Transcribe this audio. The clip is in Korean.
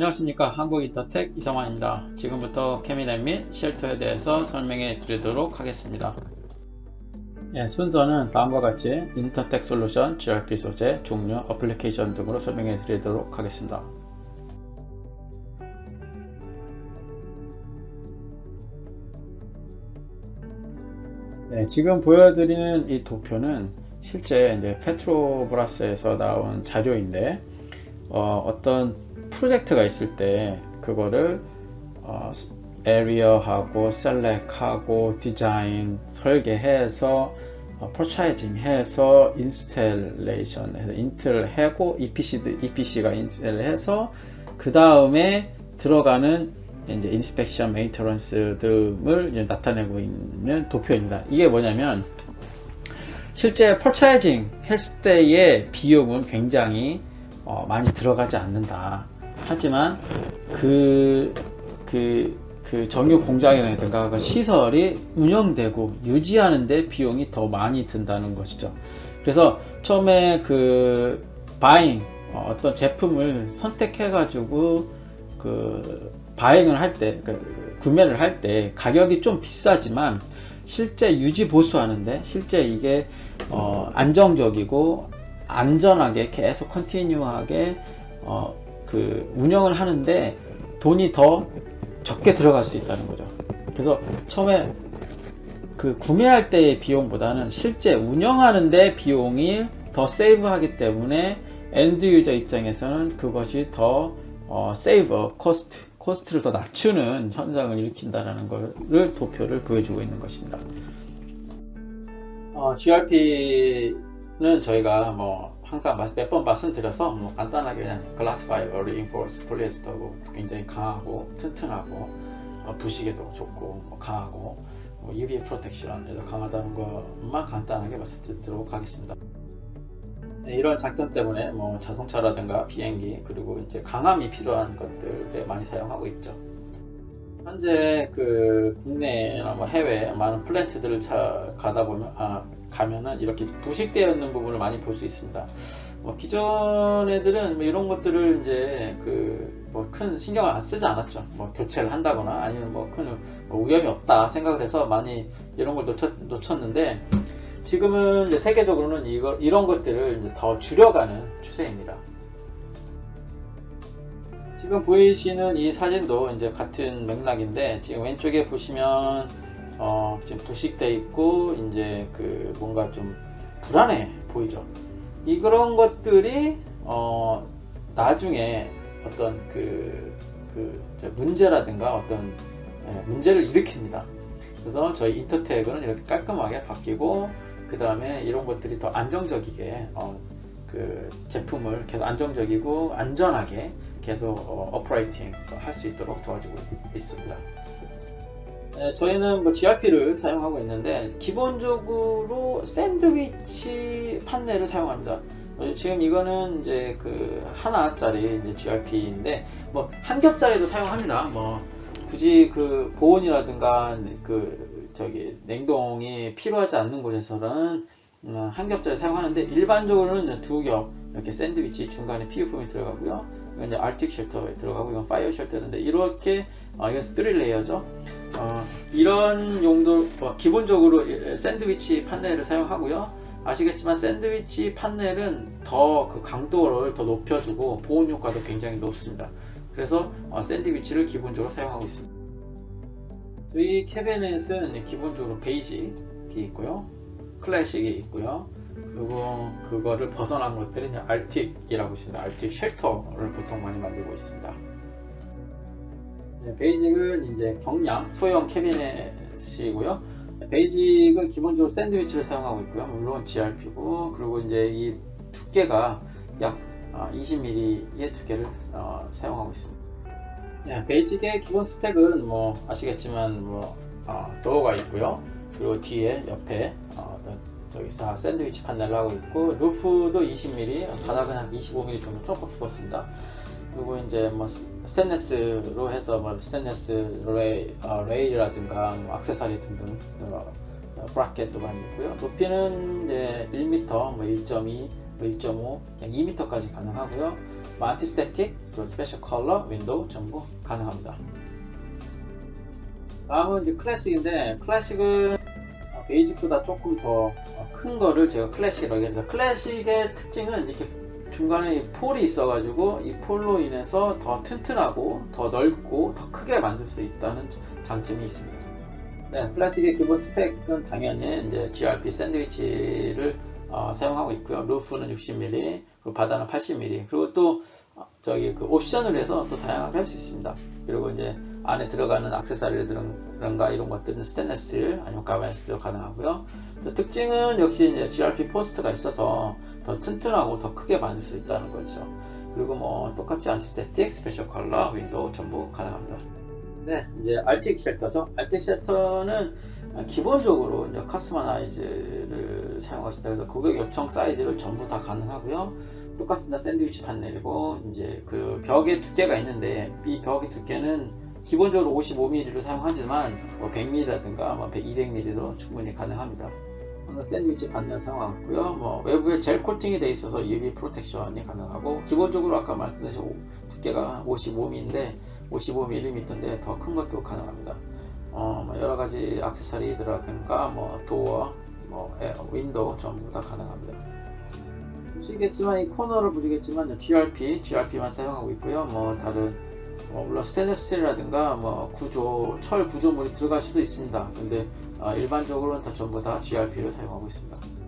안녕하십니까 한국인터텍 이성환입니다. 지금부터 캐미넷 및 쉘터에 대해서 설명해 드리도록 하겠습니다. 예, 순서는 다음과 같이 인터텍 솔루션, GRP 소재, 종류, 어플리케이션 등으로 설명해 드리도록 하겠습니다. 네, 지금 보여드리는 이 도표는 실제 이제 페트로브라스에서 나온 자료인데 어, 떤 프로젝트가 있을 때 그거를 어, 에리어하고 셀렉하고 디자인 설계해서 어, 퍼차이징 해서 인스텔레이션 해서 인틀 하고 EPC도 EPC가 인스텔 해서 그 다음에 들어가는 이제 인스펙션, 메인터런스 등을 나타내고 있는 도표입니다. 이게 뭐냐면 실제 퍼차이징 했을 때의 비용은 굉장히 어, 많이 들어가지 않는다. 하지만 그, 그, 그 정유 공장이라든가 그 시설이 운영되고 유지하는데 비용이 더 많이 든다는 것이죠. 그래서 처음에 그 바잉 어, 어떤 제품을 선택해가지고 그 바잉을 할 때, 그 구매를 할 때 가격이 좀 비싸지만 실제 유지 보수하는데 실제 이게 어, 안정적이고 안전하게 계속 컨티뉴하게 어, 그 운영을 하는데 돈이 더 적게 들어갈 수 있다는 거죠. 그래서 처음에 그 구매할 때의 비용보다는 실제 운영하는데 비용이 더 세이브하기 때문에 엔드 유저 입장에서는 그것이 더 어, 세이브 코스트 코스트를 더 낮추는 현상을 일으킨다는 것을 도표를 보여주고 있는 것입니다. 어, GRP는 저희가 뭐 항상 몇 번 말씀드려서 뭐 간단하게 그냥 글라스 파이 reinforced 폴리에스터고 굉장히 강하고 튼튼하고 어, 부식에도 좋고 뭐 강하고 뭐 UV 프로텍션에도 강하다는 것만 간단하게 말씀드리도록 하겠습니다. 네, 이런 장점 때문에 뭐 자동차라든가 비행기 그리고 이제 강함이 필요한 것들에 많이 사용하고 있죠. 현재 그 국내나 뭐 해외 많은 플랜트들을 차 가다 보면 아, 가면은 이렇게 부식되어 있는 부분을 많이 볼 수 있습니다. 뭐 기존 애들은 뭐 이런 것들을 이제 그 뭐 큰 신경을 안 쓰지 않았죠. 뭐 교체를 한다거나 아니면 뭐큰 뭐 위험이 없다 생각을 해서 많이 이런 걸 놓쳤, 놓쳤 는데 지금은 이제 세계적으로는 이거, 이런 것들을 이제 더 줄여가는 추세입니다. 지금 보이시는 이 사진도 이제 같은 맥락인데 지금 왼쪽에 보시면 어, 지금 부식돼 있고 이제 그 뭔가 좀 불안해 보이죠. 이 그런 것들이 어, 나중에 어떤 그, 그 문제라든가 어떤 예, 문제를 일으킵니다. 그래서 저희 인터텍은 이렇게 깔끔하게 바뀌고 그 다음에 이런 것들이 더 안정적이게 어, 그 제품을 계속 안정적이고 안전하게 계속 어, 오퍼레이팅 할 수 있도록 도와주고 있습니다. 네, 저희는 뭐 GRP를 사용하고 있는데 기본적으로 샌드위치 판넬을 사용합니다. 어, 지금 이거는 이제 그 하나짜리 이제 GRP인데 뭐 한 겹짜리도 사용합니다. 뭐 굳이 그 보온이라든가 그 저기 냉동이 필요하지 않는 곳에서는 음, 한 겹짜리 사용하는데 일반적으로는 두 겹 이렇게 샌드위치 중간에 피우폼이 들어가고요. 이건 이제 알틱 쉘터에 들어가고 이건 파이어 쉘터인데 이렇게 어, 이건 스트릴 레이어죠. 어, 이런 용도 어, 기본적으로 샌드위치 판넬을 사용하고요. 아시겠지만 샌드위치 판넬은 더 그 강도를 더 높여주고 보온 효과도 굉장히 높습니다. 그래서 어, 샌드위치를 기본적으로 사용하고 있습니다. 저희 캐비넷은 기본적으로 베이직이 있고요. 클래식이 있고요. 그리고 그거를 벗어난 것들은 알틱이라고 있습니다. 알틱 쉘터를 보통 많이 만들고 있습니다. 네, 베이직은 이제 경량 소형 캐비넷이고요. 베이직은 기본적으로 샌드위치를 사용하고 있고요. 물론 GRP고 그리고 이제 이 두께가 약 20mm의 어, 두께를 어, 사용하고 있습니다. 네, 베이직의 기본 스펙은 뭐 아시겠지만 뭐 어, 도어가 있고요. 그리고 뒤에 옆에 어, 저기서 샌드위치 판넬을 하고 있고 루프도 20mm, 바닥은 한 25mm 정도 조금 두껍습니다. 그리고 이제 뭐 스테인레스로 해서 뭐 스테인레스 레이, 어, 레일이라든가 뭐 액세서리 등등 어, 브라켓도 많이 있고요. 높이는 이제 1m, 뭐 1.2, 뭐 1.5, 2m까지 가능하고요. 뭐 안티스태틱, 그리고 스페셜 컬러, 윈도우 전부 가능합니다. 다음은 이제 클래식인데 클래식은 어, 베이직보다 조금 더 큰 거를 제가 클래식이라고 해서 클래식의 특징은 이렇게 중간에 이 폴이 있어가지고 이 폴로 인해서 더 튼튼하고 더 넓고 더 크게 만들 수 있다는 장점이 있습니다. 네, 클래식의 기본 스펙은 당연히 이제 GRP 샌드위치를 어, 사용하고 있고요. 루프는 60mm, 그리고 바다는 80mm, 그리고 또 어, 저기 그 옵션을 해서 또 다양하게 할 수 있습니다. 그리고 이제 안에 들어가는 액세서리들은가 이런 것들은 스테인레스 스틸 아니면 가바인 스틸도 가능하고요. 또 특징은 역시 이제 GRP 포스트가 있어서 더 튼튼하고 더 크게 만들 수 있다는 거죠. 그리고 뭐 똑같이 안티스태틱, 스페셜 컬러, 윈도우 전부 가능합니다. 네, 이제 RTX 쉘터죠. RTX 쉘터는 기본적으로 이제 카스마나이즈를 사용하신다 그래서 고객 요청 사이즈를 전부 다 가능하고요. 똑같습니다. 샌드위치 판넬이고 이제 그 벽의 두께가 있는데 이 벽의 두께는 기본적으로 55mm를 사용하지만 뭐 100mm라든가 뭐 200mm도 충분히 가능합니다. 샌드위치 판넬 사용하고요. 뭐 외부에 젤 코팅이 되어 있어서 UV 프로텍션이 가능하고 기본적으로 아까 말씀드린 두께가 55mm인데 55mm인데 더 큰 것도 가능합니다. 어, 뭐 여러 가지 액세서리들라든가 뭐 도어, 뭐 에어, 윈도우 전부 다 가능합니다. 보시겠지만 이 코너를 보시겠지만 GRP, GRP만 사용하고 있고요. 뭐 다른 뭐 물론 스테인리스 스틸이라든가 뭐 구조, 철 구조물이 들어갈 수도 있습니다. 근데 어, 일반적으로는 다 전부 다 GRP를 사용하고 있습니다.